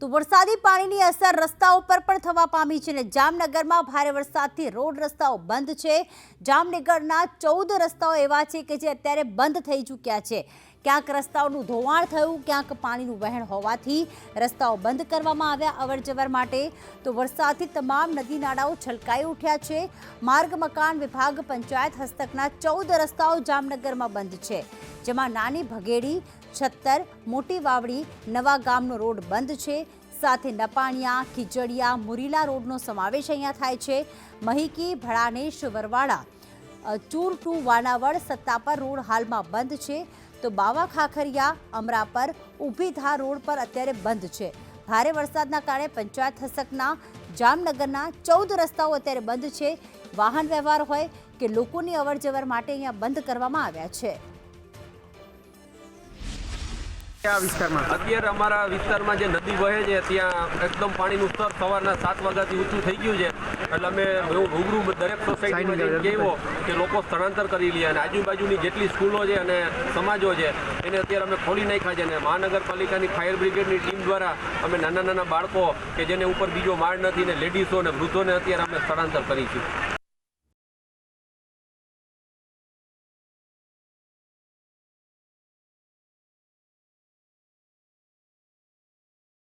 તો વરસાદી પાણીની અસર રસ્તાઓ પર પણ થવા પામી છે અને જામનગરમાં ભારે વરસાદથી રોડ રસ્તાઓ બંધ છે. જામનગરના ચૌદ રસ્તાઓ એવા છે કે જે અત્યારે બંધ થઈ ચૂક્યા છે. ક્યાંક રસ્તાઓનું ધોવાણ થયું, ક્યાંક પાણીનું વહેણ હોવાથી રસ્તાઓ બંધ કરવામાં આવ્યા અવરજવર માટે. તો વરસાદથી તમામ નદી નાળાઓ છલકાઈ ઉઠ્યા છે. માર્ગ, મકાન વિભાગ, પંચાયત હસ્તકના ચૌદ રસ્તાઓ જામનગરમાં બંધ છે. જેમાં નાની ભગેડી, છત્તર, મોટી વાવડી, નવા ગામનો રોડ બંધ છે. સાથે નપાણિયા, ખીજડિયા, મુરીલા રોડનો સમાવેશ અહીંયા થાય છે. મહીકી ભળાનેશ વરવાડા ચૂર ટુ વાનાવડ સત્તાપર રોડ હાલમાં બંધ છે. તો બાવા ખાખરિયા, અમરાપર ઊભીધા રોડ પર અત્યારે બંધ છે. ભારે વરસાદના કારણે પંચાયત હસ્તકના જામનગરના ચૌદ રસ્તાઓ અત્યારે બંધ છે. વાહન વ્યવહાર હોય કે લોકોની અવરજવર માટે અહીંયા બંધ કરવામાં આવ્યા છે. વિસ્તારમાં? અત્યારે અમારા વિસ્તારમાં જે નદી વહે છે ત્યાં એકદમ પાણીનું સ્તર સવારના સાત વાગ્યાથી ઊંચું થઈ ગયું છે. એટલે અમે રૂબરૂ દરેક સોસાયટીમાં કહેવો કે લોકો સ્થળાંતર કરી લે અને આજુબાજુની જેટલી સ્કૂલો છે અને સમાજો છે એને અત્યારે અમે ખોલી નાખ્યા છે અને મહાનગરપાલિકાની ફાયર બ્રિગેડની ટીમ દ્વારા અમે નાના નાના બાળકો કે જેને ઉપર બીજો માળ નથી ને લેડીઝો અને વૃદ્ધોને અત્યારે અમે સ્થળાંતર કરી છે